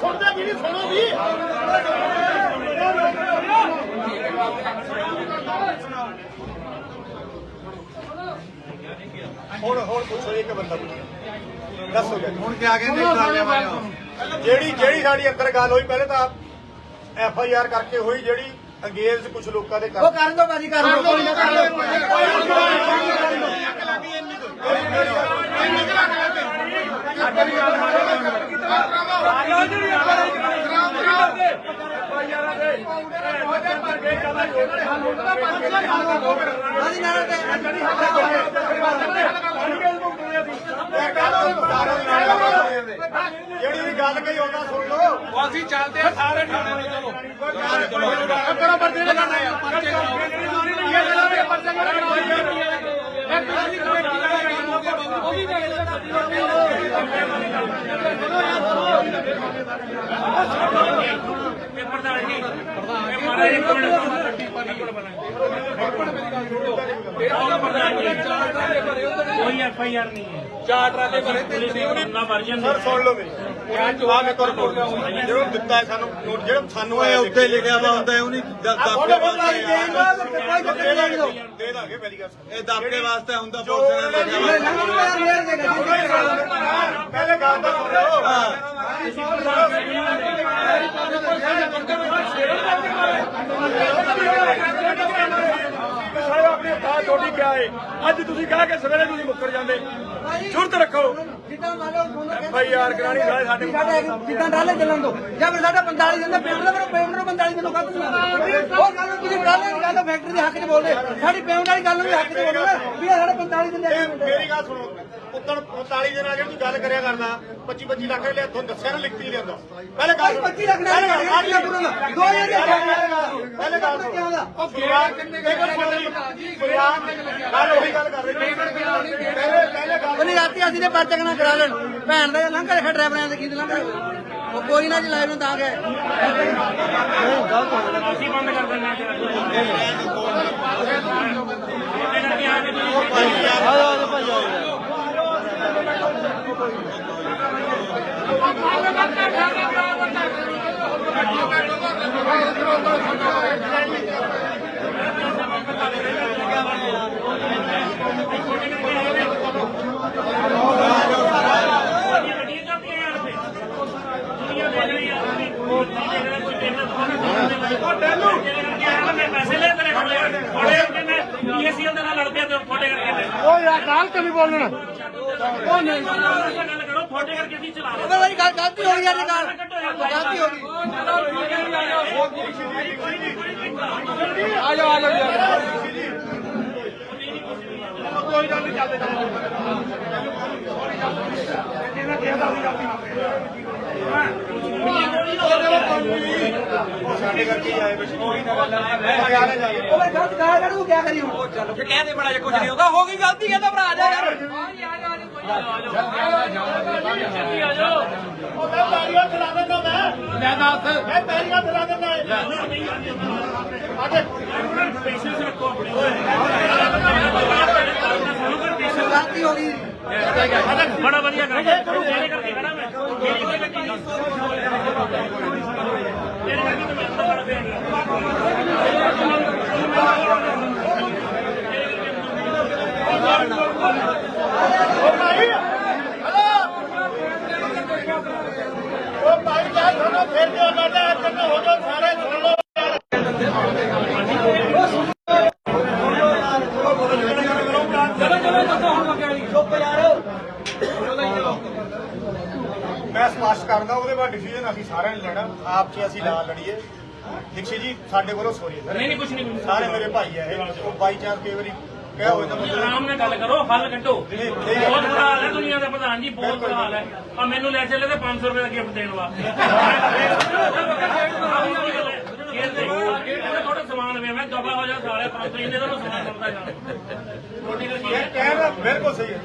ਸੁਣਦਾ ਵੀ ਨਹੀਂ ਸੁਣੋ ਵੀ ਹੁਣ ਹੁਣ ਪੁੱਛੋ ਇੱਕ ਬੰਦਾ ਪੁੱਛੋ ਦੱਸੋ ਜੀ ਹੁਣ ਕਿਆ ਕਹਿੰਦੇ ਜਿਹੜੀ ਜਿਹੜੀ ਸਾਡੀ ਅੰਦਰ ਗੱਲ ਹੋਈ ਪਹਿਲੇ ਤਾਂ ਐਫ ਆਈ ਆਰ ਕਰਕੇ ਹੋਈ ਜਿਹੜੀ ਅੰਗੇਜ਼ ਕੁਝ ਲੋਕਾਂ ਦੇ ਕਰ ਕਰਨ ਦੋ ਬਾਜੀ ਕਰਨ ਦੋ ਜਿਹੜੀ ਵੀ ਗੱਲ ਕਹੀ ਉਹਨਾਂ ਸੁਣ ਲਓ ਉਹ ਅਸੀਂ ਚੱਲਦੇ ਆ ਸਾਰੇ ਥਾਣੇ ਨੂੰ ਚਲੋ। ਕਰੋ ਪਰਚੇ ਲਗਾਣਾ ਹੈ ਪਰਚੇ ਇਹ ਕਰਾਂਗੇ ਪਰਚੇ ਕਰਾਂਗੇ ਇਹ ਪ੍ਰਧਾਨ ਜੀ ਇਹ ਮਾਰੇ ਇੱਕ ਮਿੰਟ ਕੋਈ ਐਫ ਆਈ ਆਰ ਨਹੀਂ ਹੈ। ਚਾਰ ਟਰਾਲੇ ਭਰੇ ਤੇ ਪੁਲਿਸ ਨੇ ਨਾ ਵਰਜਨ ਸਰ ਸੁਣ ਲਓ ਮੇਰੀ। ਆ ਮੇਰੇ ਕੋਲ ਰਿਪੋਰਟ ਜਿਹੜਾ ਦਿੱਤਾ ਹੈ ਸਾਨੂੰ ਨੋਟ ਜਿਹੜਾ ਸਾਨੂੰ ਆਇਆ ਉੱਤੇ ਲਿਖਿਆ ਵਾ ਹੁੰਦਾ ਉਹ ਨਹੀਂ ਦਾਬਕੇ ਵਾਸਤੇ ਦੇ ਦਾਂਗੇ ਪਹਿਲੀ ਗੱਲ। ਇਹ ਦਾਬਕੇ ਵਾਸਤੇ ਹੁੰਦਾ ਪਹਿਲੇ ਗੱਲ ਤਾਂ ਸੁਣ ਲਓ ਸਾਰੇ ਆਪਣੀ ਹੱਥਾਂ ਛੋਟੀ ਗਿਆ ਏ। ਅੱਜ ਤੁਸੀਂ ਕਹਿ ਕੇ ਸਵੇਰੇ ਤੁਸੀਂ ਮੁੱਕਰ ਜਾਂਦੇ। ਜੁਰਤ ਰੱਖੋ। ਜਿੱਦਾਂ ਮੰਨ ਲਓ ਐਫ ਆਈ ਆਰ ਕਰਾਣੀ ਸਾਰੇ ਸਾਡੇ ਸਾਡਾ ਜਿੱਦਾਂ ਡਾਲੇ ਚੱਲਣ ਦੋ। ਜਾਂ ਫਿਰ ਸਾਡਾ 45 ਦਿਨ ਦਾ ਪੇਮੈਂਟ ਦਾ ਪੇਮੈਂਟ ਨੂੰ 45 ਦਿਨ ਕੱਢ ਦਿੰਦਾ ਉਹ ਗੱਲ ਨੂੰ ਤੁਸੀਂ ਡਾਲੇ ਗੱਲ ਫੈਕਟਰੀ ਦੇ ਹੱਕ 'ਚ ਬੋਲਦੇ। ਸਾਡੀ ਪੇਮੈਂਟ ਵਾਲੀ ਗੱਲ ਨੂੰ ਵੀ ਹੱਕ 'ਚ ਬੋਲੋ ਨਾ ਵੀ ਸਾਡਾ 45 ਦਿਨ ਦਾ ਮੇਰੀ ਗੱਲ ਸੁਣੋ। ਉਦੋਂ 45 ਦਿਨ ਨਾਲ ਜਿਹੜੀ ਤੂੰ ਗੱਲ ਕਰਿਆ ਕਰਨਾ। 25 25 ਲੱਖ ਦੇ ਲਿਆ ਤੁਹਾਨੂੰ ਦੱਸਿਆ ਨਾ ਲਿਖਤੀ ਲਿਆਂਦਾ ਪਹਿਲੇ ਗੱਲ ਸੁਣੋ। 25 ਲੱਖ ਨਾਲ ਦੋ ਹਜ਼ਾਰ ਦਾ ਪਹਿਲੇ ਗੱਲ ਉਹ ਸ਼ੁਰੂਆਤ ਕਿੰਨੇ ਸ਼ੁਰੂਆਤ ਗੱਲ ਉਹੀ ਗੱਲ ਕਰ ਰਹੇ ਪਹਿਲੇ ਪਹਿਲੇ ਗੱਲ ਉਹਨੇ ਰਾਤੀ ਅਸੀਂ ਨੇ ਪਰਚਾ ਕਨਾ ਕਰਾ ਲੈਣ। ਭੈਣ ਦਾ ਲੰਘ ਰਿਹਾ ਡਰਾਈਵਰਾਂ ਦੇ ਕੀ ਲੰਘ ਉਹ ਕੋਈ ਨਾ ਚਲਾਏ ਨੂੰ ਤਾਂ ਗਏ ਅਸੀਂ ਬੰਦ ਕਰ ਦਿੰਦੇ ਆ। ਦੁਨੀਆ ਦੇਖ ਰਹੀ ਆ ਤੁਸੀਂ ਕੋਈ ਦੇਖ ਰਿਹਾ ਕੋਈ ਦੇਖ ਰਿਹਾ ਉਹ ਡੈਲੂ ਮੈਂ ਪੈਸੇ ਲੈ ਤੇਰੇ ਕੋਲ ਥੋੜੇ ਕਰਕੇ ਮੈਂ ਪੀਐਸਸੀਐਲ ਦੇ ਨਾਲ ਲੜ ਪਿਆ ਤੇ ਥੋੜੇ ਕਰਕੇ ਮੈਂ ਉਹ ਯਾਰ ਗਲਤ ਨਹੀਂ ਬੋਲਣਾ। ਉਹ ਨਹੀਂ ਥੋੜੇ ਕਰਕੇ ਅਸੀਂ ਚਲਾ ਰਹੇ ਗੱਲ ਗਲਤੀ ਹੋ ਗਈ ਯਾਰ ਇਹ ਗੱਲ ਗਲਤੀ ਹੋ ਗਈ। ਆ ਜਾਓ ਆ ਜਾਓ ਯਾਰ ਕੋਈ ਗੱਲ ਨਹੀਂ ਚੱਲਦੇ ਚੱਲਦੇ। ਉਹ ਸਾਡੇ ਕਰਕੇ ਹੀ ਆਏ ਬਸ ਕੋਈ ਨਾ ਗੱਲ ਆ ਯਾਰ ਜਾ ਫਿਰ ਕਹਿ ਦੇ ਬੜਾ ਜਿਹਾ ਕੁਝ ਨਹੀਂ ਹੁੰਦਾ ਹੋ ਗਈ ਗਲਤੀ ਕਹਿੰਦਾ ਭਰਾ ਜਾ ਯਾਰ ਉਹ ਮੈਂ ਪੈਰੀਆਂ ਚਲਾ ਦਿੰਦਾ ਮੈਂ ਮੈਂ ਦੱਸ ਮੈਂ ਪੈਰੀਆਂ ਚਲਾ ਦਿੰਦਾ ਆਡੇ ਬੜਾ ਵਧੀਆ ਕਰਿਆ ਤੇਰੇ ਕਰਕੇ ਖੜਾ ਮੈਂ ਮੇਰੀ ਕੋਈ ਗੱਡੀ ਨਹੀਂ ਤੇਰੇ ਕਰਕੇ ਤਾਂ ਮੈਂ ਅੰਦਰ ਖੜਾ ਪਿਆ ਉਹ ਭਾਈ ਹਲੋ ਉਹ ਭਾਈ ਮੈਂ ਤੁਹਾਨੂੰ ਫੇਰ ਦਿਓ ਕਰਦਾ ਇੱਥੇ ਹੋ ਜਾਓ ਸਾਰੇ ਸੁਣ ਲਓ ਮੈਂ ਸਪਸ਼ਟ ਕਰਦਾ ਉਹਦੇ ਬਾਅਦ ਡਿਸੀਜਨ ਅਸੀਂ ਸਾਰਿਆਂ ਨੇ ਲੈਣਾ ਆਪ 'ਚ ਅਸੀਂ ਨਾ ਲੜੀਏ ਦੀਕਸ਼ਿਤ ਜੀ ਸਾਡੇ ਵੱਲੋਂ ਸੋਰੀ ਨਹੀਂ ਨਹੀਂ ਕੁਝ ਨਹੀਂ ਸਾਰੇ ਮੇਰੇ ਭਾਈ ਆ ਇਹ ਬਾਈ ਚਾਂਸ ਕਈ ਵਾਰੀ ਕਹਿ ਹੋ ਜਾਂਦਾ ਨਹੀਂ। ਮਤਲਬ ਆਰਾਮ ਨਾਲ ਗੱਲ ਕਰੋ ਹੱਲ ਕੱਢੋ। ਬਹੁਤ ਬੁਰਾ ਹਾਲ ਹੈ ਦੁਨੀਆ ਦਾ ਪ੍ਰਧਾਨ ਜੀ ਬਹੁਤ ਬੁਰਾ ਹਾਲ ਹੈ ਆ ਮੈਨੂੰ ਲੈ ਚੱਲੇ ਤੇ 500 ਰੁਪਏ ਦਾ ਗਿਫਟ ਦੇਣ ਵਾਸਤੇ ਤੇ ਸਮਾਨ ਵੇ ਦਬਾ ਹੋ ਜਾ ਸਾਲੇ 500 ਇੰਨੇ ਦਾ ਸਮਾਨ ਕਰਦਾ ਜਾਣਾ ਇਹ ਕਹਿਣਾ ਬਿਲਕੁਲ ਸਹੀ ਹੈ।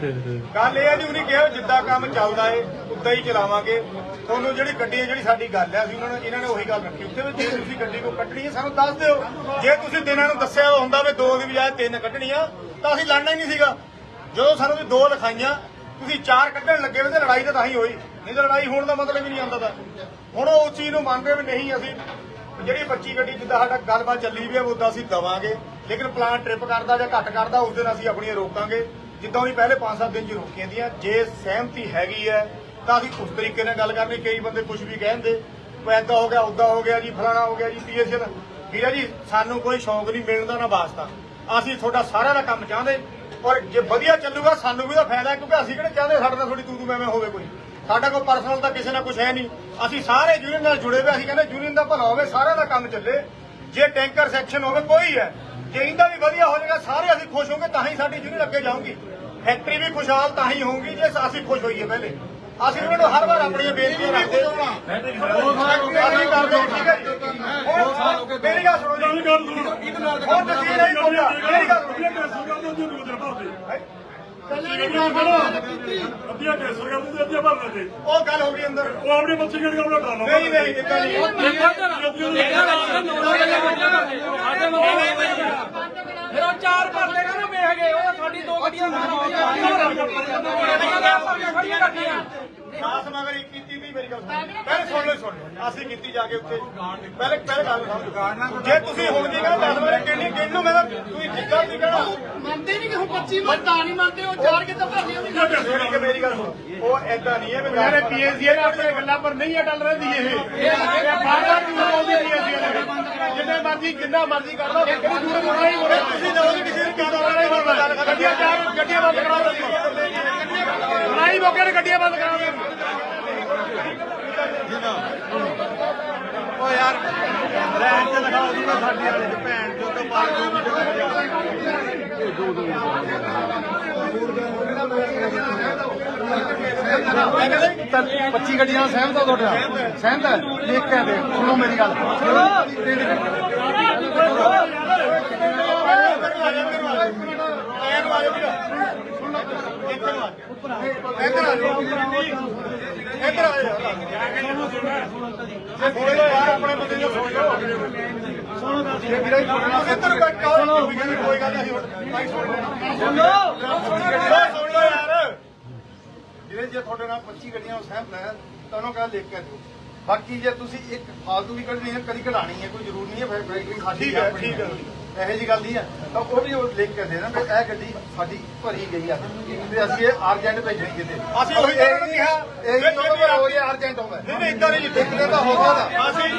ਗੱਲ ਇਹ ਹੈ ਜੀ, ਉਹਨੇ ਕਿਹਾ ਜਿੱਦਾਂ ਕੰਮ ਚੱਲਦਾ ਏ, ਉਦਾਂ ਹੀ ਚਲਾਵਾਂਗੇ। ਤੁਹਾਨੂੰ ਜਿਹੜੀ ਗੱਡੀ ਹੈ, ਜਿਹੜੀ ਸਾਡੀ ਗੱਲ ਹੈ, ਅਸੀਂ ਉਹਨਾਂ ਨੇ, ਇਹਨਾਂ ਨੇ ਉਹੀ ਗੱਲ ਰੱਖੀ। ਉੱਥੇ ਵੀ ਜੇ ਤੁਸੀਂ ਗੱਡੀ ਕੋ ਕੱਢਣੀ ਹੈ, ਸਾਨੂੰ ਦੱਸ ਦਿਓ। ਜੇ ਤੁਸੀਂ ਦਿਨਾਂ ਨੂੰ ਦੱਸਿਆ ਹੁੰਦਾ ਵੀ ਦੋ ਦੀ ਬਜਾਏ ਤਿੰਨ ਕੱਢਣੀਆਂ, ਤਾਂ ਅਸੀਂ ਲੜਨਾ ਹੀ ਨਹੀਂ ਸੀਗਾ। ਜਦੋਂ ਸਾਨੂੰ ਵੀ ਦੋ ਲਿਖਾਈਆਂ, ਤੁਸੀਂ ਚਾਰ ਕੱਢਣ ਲੱਗੇ ਵੇ ਤੇ ਲੜਾਈ ਤਾਂ ਤਾਂ ਹੀ ਹੋਈ। ਨਹੀਂ ਤਾਂ ਲੜਾਈ ਹੋਣ ਦਾ ਮਤਲਬ ਹੀ ਨਹੀਂ ਆਉਂਦਾ ਤਾਂ। ਹੁਣ ਉਹ ਚੀਜ਼ ਨੂੰ ਮੰਨਦੇ ਵੀ ਨਹੀਂ ਅਸੀਂ। ਜਿਹੜੀ ਬੱਚੀ ਗੱਡੀ ਜਿੱਦਾਂ ਸਾਡਾ ਗੱਲਬਾਤ ਚੱਲੀ ਵੀ ਹੈ ਉਦਾਂ ਅਸੀਂ ਦਵਾਂਗੇ। ਲੇਕਿਨ ਪਲਾਨ ਟ੍ਰਿਪ ਕਰਦਾ ਜਾਂ ਘੱਟ ਕਰਦਾ, ਉਸ ਦਿਨ ਅਸੀਂ ਆਪਣੀਆਂ ਰੋਕਾਂਗੇ। ਜਿੱਦਾਂ ਉਹਨੇ ਪਹਿਲੇ 5-7 ਦਿਨ ਚ ਰੋਕੀਆਂ ਦੀਆਂ ਜੇ ਸਹਿਮਤੀ ਹੈਗੀ ਹੈ, ਤਾਂ ਅਸੀਂ ਉਸ ਤਰੀਕੇ ਨਾਲ ਗੱਲ ਕਰਨੀ। ਕਈ ਬੰਦੇ ਕੁਝ ਵੀ ਕਹਿੰਦੇ ਕੋਈ ਐਦਾਂ ਹੋ ਗਿਆ, ਉਦਾਂ ਹੋ ਗਿਆ ਜੀ, ਫਲਾਣਾ ਹੋ ਗਿਆ ਜੀ ਪੀਐਸਐਲ ਵੀਰਾ ਜੀ, ਸਾਨੂੰ ਕੋਈ ਸ਼ੌਂਕ ਨਹੀਂ, ਮਿਲਣ ਦਾ ਨਾ ਵਾਸਤਾ। ਅਸੀਂ ਤੁਹਾਡਾ ਸਾਰਿਆਂ ਦਾ ਕੰਮ ਚਾਹੁੰਦੇ, ਔਰ ਜੇ ਵਧੀਆ ਚੱਲੂਗਾ, ਸਾਨੂੰ ਵੀ ਤਾਂ ਫਾਇਦਾ ਕਿਉਂਕਿ ਅਸੀਂ ਕਿਹੜੇ ਚਾਹੁੰਦੇ, ਸਾਡੇ ਨਾਲ ਥੋੜੀ ਤੂੰ ਤੂੰ ਮੈਂ ਮੈਂ ਹੋਵੇ ਕੋਈ। ਸਾਡਾ ਕੋਈ ਪਰਸਨਲ ਤਾਂ ਕਿਸੇ ਨਾਲ ਕੁਝ ਹੈ ਨਹੀਂ। ਅਸੀਂ ਸਾਰੇ ਯੂਨੀਅਨ ਨਾਲ ਜੁੜੇ ਹੋਏ ਅਸੀਂ ਕਹਿੰਦੇ ਯੂਨੀਅਨ ਦਾ ਭਲਾ ਹੋਵੇ ਸਾਰਿਆਂ ਦਾ ਕੰਮ ਚੱਲੇ। ਜੇ ਟੈਂਕਰ ਸੈਕਸ਼ਨ ਹੋਵੇ ਕੋਈ ਹੈ। ਜੇ ਇਹਦਾ ਵੀ ਵਧੀਆ ਹੋ ਜਾਏਗਾ ਸਾਰੇ ਅਸੀਂ ਖੁਸ਼ ਹੋਵਾਂਗੇ ਤਾਂ ਹੀ ਸਾਡੀ ਯੂਨੀਅਨ ਅੱਗੇ ਜਾਊਗੀ। ਫੈਕਟਰੀ ਵੀ ਖੁਸ਼ਹਾਲ ਤਾਂ ਹੀ ਹੋਊਗੀ ਜੇ ਅਸੀਂ ਖੁਸ਼ ਹੋਈਏ ਪਹਿਲੇ। ਅਸੀਂ ਉਹਨਾਂ ਨੂੰ ਹਰ ਵਾਰ ਆਪਣੀਆਂ ਬੇਨਤੀਆਂ ਰੱਖਦੇ ਅਸੀਂ ਕਰਦੇ ਹਾਂ, ਠੀਕ ਹੈ ਜੀ ਮੇਰੀ ਗੱਲ ਸੁਣੋ ਜੀ। ਹੁਣ ਤੁਸੀਂ ਨਹੀਂ ਬੋਲਿਆ ਮੇਰੀ ਗੱਲ ਸੁਣੋ। ਹੈਂ? ਅੱਧੀਆਂ ਕੇਸਰ ਕਰਦੇ ਤੇ ਅੱਧੀਆਂ ਭਰਨੇ ਤੇ ਉਹ ਗੱਲ ਹੋ ਗਈ ਅੰਦਰ ਉਹ ਆਪਣੀ ਬੱਚੀ ਕਿਹੜੀ ਆਪਣਾ ਡਾਲਾ ਨਹੀਂ ਨਹੀਂ ਇਦਾਂ ਨਹੀਂ ਫਿਰ ਉਹ ਚਾਰ ਭਰ ਲੇਗਾ ਨਾ ਵੇਖ ਗਏ ਉਹ ਸਾਡੀ ਦੋ ਗੱਡੀਆਂ ਖੜੀਆਂ ਗੱਡੀਆਂ ਖਾਸ ਮਗਰ ਇੱਕ ਕੀਤੀ ਵੀ ਮੇਰੀ ਗੱਲ ਸੁਣੋ। ਪਹਿਲੇ ਸੁਣ ਲਓ ਸੁਣ ਲਓ। ਅਸੀਂ ਕੀਤੀ ਜਾ ਕੇ ਉੱਥੇ। ਪਹਿਲੇ ਪਹਿਲੇ ਗੱਲ ਜੇ ਤੁਸੀਂ ਹੁਣ ਦੀ ਕਹਿੰਦੇ 10 ਵਾਰੀ ਕਿੰਨੀ ਕਿੰਨੂ ਮੈਂ ਤਾਂ ਤੁਸੀਂ ਜਿੱਦਾਂ ਤੁਸੀਂ ਕਹਿਣਾ। ਮੰਨਦੇ ਨਹੀਂ ਕਿ ਹੁਣ 25 ਮਤ ਤਾਂ ਨਹੀਂ ਮੰਨਦੇ ਉਹ ਚਾਰ ਕਿੱਦਾਂ ਭਰਨੀ ਉਹ ਵੀ ਸੁਣੀ ਕਿ ਮੇਰੀ ਗੱਲ ਸੁਣੋ। ਉਹ ਐਦਾਂ ਨਹੀਂ ਹੈ ਵੀ ਯਾਰੇ ਪੀਐਸਸੀ ਆਪਣੇ ਗੱਲਾਂ ਪਰ ਨਹੀਂ ਅਟਲ ਰਹਿੰਦੀ ਇਹ। ਇਹ ਬਾਰ-ਬਾਰ ਦੂਰ ਆਉਂਦੀ ਪੀਐਸਸੀ ਵਾਲੇ। ਜਿੰਨੇ ਮਰਜ਼ੀ ਜਿੰਨਾ ਮਰਜ਼ੀ ਕਰ ਲਓ ਕਿਹੜੀ ਦੂਰ ਹੀ ਮੁੜੇ ਤੁਸੀਂ ਜਾਓਗੇ ਕਿਸੇ ਨੂੰ ਕਿਉਂ ਗੱਡੀਆਂ ਚਾਰ ਗੱਡੀਆਂ ਬੰਦ ਕਰਾ ਬਣਾਈ ਮੌਕੇ ਗੱਡੀਆਂ ਬੰਦ ਕਰਾ ਓ ਯਾਰ ਲੈਣ ਤੇ ਲਗਾਓ ਜੀ ਸਾਡੀ ਵਾਲੇ ਤੇ ਭੈਣ ਜੋ ਤੋਂ ਪਾਰ ਮੈਂ ਕਹਿੰਦਾ 25 ਗੱਡੀਆਂ ਸਹਿਮਤ ਹੋ ਤੁਹਾਡਾ ਸਹਿਮਤ ਹੈ ਦੇਖ ਕੇ ਦੇ ਸੁਣੋ ਮੇਰੀ ਗੱਲ ਇੱਧਰ ਆ ਇੱਧਰ ਆ ਜਾਓ ਸੁਣ ਲਓ ਯਾਰ ਆਪਣੇ ਬੰਦੇ ਨੂੰ ਸੁਣ ਲਓ ਸੁਣੋ ਦੱਸ ਇਹ ਇੱਧਰ ਬੈਠ ਕੋਈ ਗੱਲ ਨਹੀਂ ਭਾਈ ਸੁਣ ਲਓ ਸੁਣ ਯਾਰ ਜਿਹੜੇ ਜੇ ਤੁਹਾਡੇ ਨਾਲ 25 ਗੱਡੀਆਂ ਸਹਿਮਤ ਹੈ ਤਾਂ ਉਹਨੂੰ ਕਹਿੰਦਾ ਲਿਖ ਕੇ ਦਿਓ ਬਾਕੀ ਜੇ ਤੁਸੀਂ ਇੱਕ ਫਾਲਤੂ ਵੀ ਕੱਢਣੀ ਹੈ ਕਦੀ ਕਢਾਣੀ ਹੈ ਕੋਈ ਜ਼ਰੂਰ ਨਹੀਂ ਹੈ ਫੈਕਟਰੀ ਸਾਡੀ ਹੈ, ਠੀਕ ਹੈ। ਇਹੋ ਜੀ ਗੱਲ ਨਹੀਂ ਹੈ ਤਾਂ ਉਹ ਵੀ ਉਹ ਲਿਖ ਕੇ ਦੇਣਾ ਵੀ ਇਹ ਗੱਡੀ ਸਾਡੀ ਭਰੀ ਗਈ ਆ ਤੇ ਅਸੀਂ ਇਹ ਅਰਜੈਂਟ ਭੇਜਣੀ ਕਿਤੇ ਅਸੀਂ ਉਹੀ ਇਹਨਾਂ ਨੂੰ ਕਿਹਾ ਇਹ ਨਹੀਂ ਹੋ ਇਹ ਅਰਜੈਂਟ ਹੋਵੇ ਨਹੀਂ ਨਹੀਂ ਇਦਾਂ ਨਹੀਂ ਲਿਖਦੇ ਤਾਂ ਹੋ ਗਿਆ ਤਾਂ ਅਸੀਂ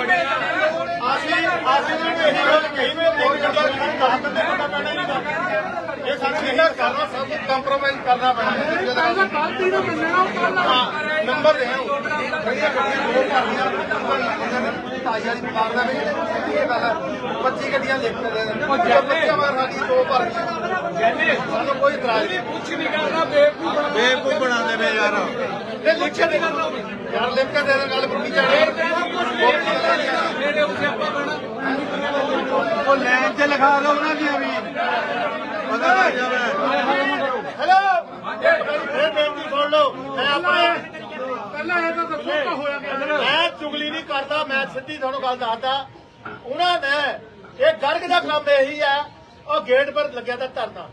ਅਸੀਂ ਅਸੀਂ ਨੂੰ ਇਹੀ ਗੱਲ ਕਹੀ ਵੀ ਤਿੰਨ ਗੱਡੀਆਂ ਨੂੰ ਦੱਸ ਦਿੰਦੇ ਪਤਾ ਪੈਣਾ ਹੀ ਨਹੀਂ ਇਹ ਸਾਨੂੰ ਨਹੀਂ ਕਰਨਾ ਸਭ ਕੁਝ ਕੰਪਰੋਮਾਈਜ਼ ਕਰਨਾ ਪੈਣਾ ਗਲਤੀ ਨੂੰ ਮੰਨਣਾ ਉਹ ਹਾਂ ਨੰਬਰ ਦੇ ਉਹ ਖੜੀਆਂ ਗੱਡੀਆਂ ਦੋ ਭਰਨੀਆਂ ਤਾਈ ਵਾਲੀ ਦੁਕਾਨ ਦਾ। ਵੀ ਇਹ ਗੱਲ ਹੈ। 25 ਗੱਡੀਆਂ ਲਿਖ ਕੇ ਦੇ ਬੱਚਿਆਂ ਵਾਰ ਸਾਡੀ ਦੋ ਭਰ ਗਈਆਂ ਸਾਨੂੰ ਕੋਈ ਇਤਰਾਜ਼ ਨਹੀਂ। ਕੁਛ ਨਹੀਂ ਕਰਨਾ ਬੇਵਕੂਫ ਬੇਵਕੂਫ ਬਣਾਉਂਦੇ ਨੇ ਯਾਰ। ਇਹ ਲਿਖ ਕੇ ਦੇ ਯਾਰ ਲਿਖ ਕੇ ਦੇ ਦੇ ਗੱਲ ਬੁੱਢੀ ਜਾਣੀ ਮੇਰੇ ਉੱਤੇ ਆਪਾਂ ਬਣਾ ਉਹ ਲਾਈਨ ਤੇ ਲਿਖਾ ਦੋ ਉਹਨਾਂ ਦੀਆਂ ਵੀ। ਹੈਲੋ ਫਿਰ ਬੇਨਤੀ ਸੁਣ ਲਓ। ਮੈਂ ਆਪਣਾ ਪਹਿਲਾਂ ਇਹ ਤਾਂ ਦੱਸੋ ਤਾਂ ਹੋਇਆ ਕਿ? ਮੈਂ ਚੁਗਲੀ ਨਹੀਂ ਕਰਦਾ ਮੈਂ ਸਿੱਧੀ ਤੁਹਾਨੂੰ ਗੱਲ ਦੱਸਦਾ। ਉਹਨਾਂ ਨੇ ਇਹ ਗਰਗ ਦਾ ਕੰਮ ਇਹੀ ਹੈ ਉਹ ਗੇਟ ਪਰ ਲੱਗਿਆ ਤਾਂ ਧਰਨਾ।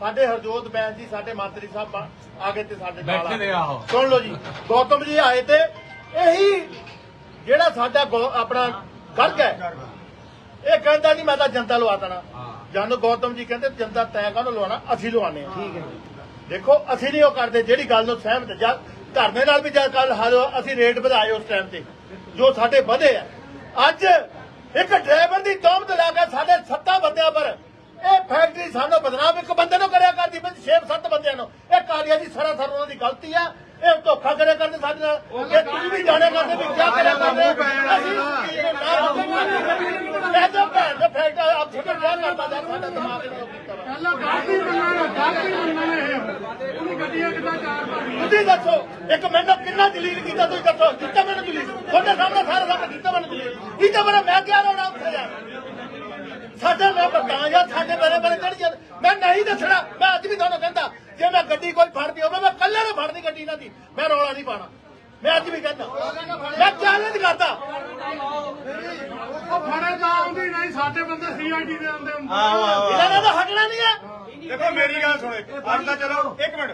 ਸਾਡੇ ਹਰਜੋਤ ਬੈਂਸ ਜੀ ਸਾਡੇ ਮੰਤਰੀ ਸਾਹਿਬ ਆ- ਆ ਗਏ ਤੇ ਸਾਡੇ ਨਾਲ ਬੈਠੇ ਨੇ, ਆਹੋ। ਸੁਣ ਲਓ ਜੀ ਗੌਤਮ ਜੀ ਆਏ ਤੇ ਇਹੀ ਜਿਹੜਾ ਸਾਡਾ ਗੌ- ਆਪਣਾ ਗਰਗ ਹੈ ਇਹ ਕਹਿੰਦਾ ਨਹੀਂ ਮੈਂ ਤਾਂ ਜਨਤਾ ਲਵਾ ਦੇਣਾ। ਜਨ ਗੌਤਮ ਜੀ ਕਹਿੰਦੇ ਜਨਤਾ ਤੈਅ ਕਾਹਨੂੰ ਲਵਾਉਣਾ? ਅਸੀਂ ਲਵਾਣੇ ਆ ਠੀਕ ਹੈ ਦੇਖੋ ਅਸੀਂ ਨਹੀਂ ਉਹ ਕਰਦੇ ਜਿਹੜੀ ਗੱਲ ਨੂੰ ਸਹਿਮਤ ਜਦ ਧਰਨੇ ਨਾਲ ਵੀ ਜਦ ਕੱਲ ਹਾਲ ਅਸੀਂ ਰੇਟ ਵਧਾਏ ਉਸ ਟਾਈਮ ਤੇ। ਜੋ ਸਾਡੇ ਵਧੇ ਆ। ਅੱਜ ਇੱਕ ਡਰਾਈਵਰ ਦੀ ਤੋਮਤ ਲਾ ਕੇ ਸਾਡੇ ਸੱਤਾ ਬੰਦਿਆਂ ਪਰ ਇਹ ਫੈਕਟਰੀ ਸਾਨੂੰ ਬਦਨਾਮ ਇੱਕ ਬੰਦੇ ਨੂੰ ਕਰਿਆ ਕਰਦੀ ਵਿੱਚ 6-7 ਬੰਦਿਆਂ ਨੂੰ। ਇਹ ਕਾਲੀਆ ਦੀ ਸਰਾਸਰ ਉਹਨਾਂ ਦੀ ਗਲਤੀ ਆ। ਇਹ ਧੋਖਾ ਕਰਿਆ ਕਰਦੇ ਸਾਡੇ ਨਾਲ। ਇਹ ਤੁਸੀਂ ਵੀ ਜਾਣਿਆ ਕਰਦੇ ਵੀ ਕੀ ਕਰਿਆ ਕਰਦੇ ਅਸੀਂ ਇਹ ਤਾਂ ਭੈਣ ਦੇ ਫੈਕਟਰੀ ਆਪ ਛੋਟੇ ਵਿਆਹ ਕਰਦਾ ਜਾ ਸਾਡਾ ਦਿਮਾਗ ਇਹਨਾਂ ਕੀਤਾ ਵਾ ਪਹਿਲਾਂ ਗਲਤੀ ਮੰਨਣਾ ਗਲਤੀ ਮੰਨਣਾ ਇਹ ਉਹਨੇ ਗੱਡੀਆਂ ਕਿੱਦਾਂ ਚਾਰ ਭਰਨੀਆਂ ਤੁਸੀਂ ਦੱਸੋ ਇੱਕ ਮੈਨੂੰ ਕਿੰਨਾ ਦਲੀਲ ਕੀਤਾ ਤੁਸੀਂ ਦੱਸੋ? ਕੀਤਾ ਮੈਨੂੰ ਦਲੀਲ ਤੁਹਾਡੇ ਸਾਹਮਣੇ ਸਾਰਾ ਸਾਹਮਣੇ ਕੀਤਾ ਮੈਨੂੰ ਦਲੀਲ ਕੀਤਾ ਮੇਰਾ ਮੈਂ ਕਿਹਾ ਰੋਣਾ ਉੱਥੇ ਯਾਰ ਸਾਡਾ ਮੈਂ ਬਤਾ ਯਾਰ ਸਾਡੇ ਮੇਰੇ ਮੇਰੇ ਚੜ ਜਾ ਮੈਂ ਨਹੀਂ ਦੱਸਣਾ ਮੈਂ ਅੱਜ ਵੀ ਤੁਹਾਨੂੰ ਕਹਿੰਦਾ ਜੇ ਮੈਂ ਗੱਡੀ ਕੋਈ ਫੜਦੀ ਹੋਵੇ ਮੈਂ ਕੱਲੇ ਨੂੰ ਫੜਦੀ ਗੱਡੀ ਇਹਨਾਂ ਦੀ। ਮੈਂ ਰੌਲਾ ਨਹੀਂ ਪਾਣਾ ਮੈਂ ਅੱਜ ਵੀ ਕਹਿੰਦਾ। ਮੈਂ ਚੈਲੰਜ ਕਰਦਾ। ਉਹ ਫੜੇ ਤਾਂ ਆਉਂਦੀ ਨਹੀਂ ਸਾਡੇ ਬੰਦੇ ਸੀਆਈਡੀ ਦੇ ਆਉਂਦੇ ਇਹਨਾਂ ਦਾ ਤਾਂ ਹਟਣਾ ਨਹੀਂ ਹੈ। ਦੇਖੋ ਮੇਰੀ ਗੱਲ ਸੁਣੋ ਅੱਜ ਤਾਂ ਚਲੋ ਇੱਕ ਮਿੰਟ।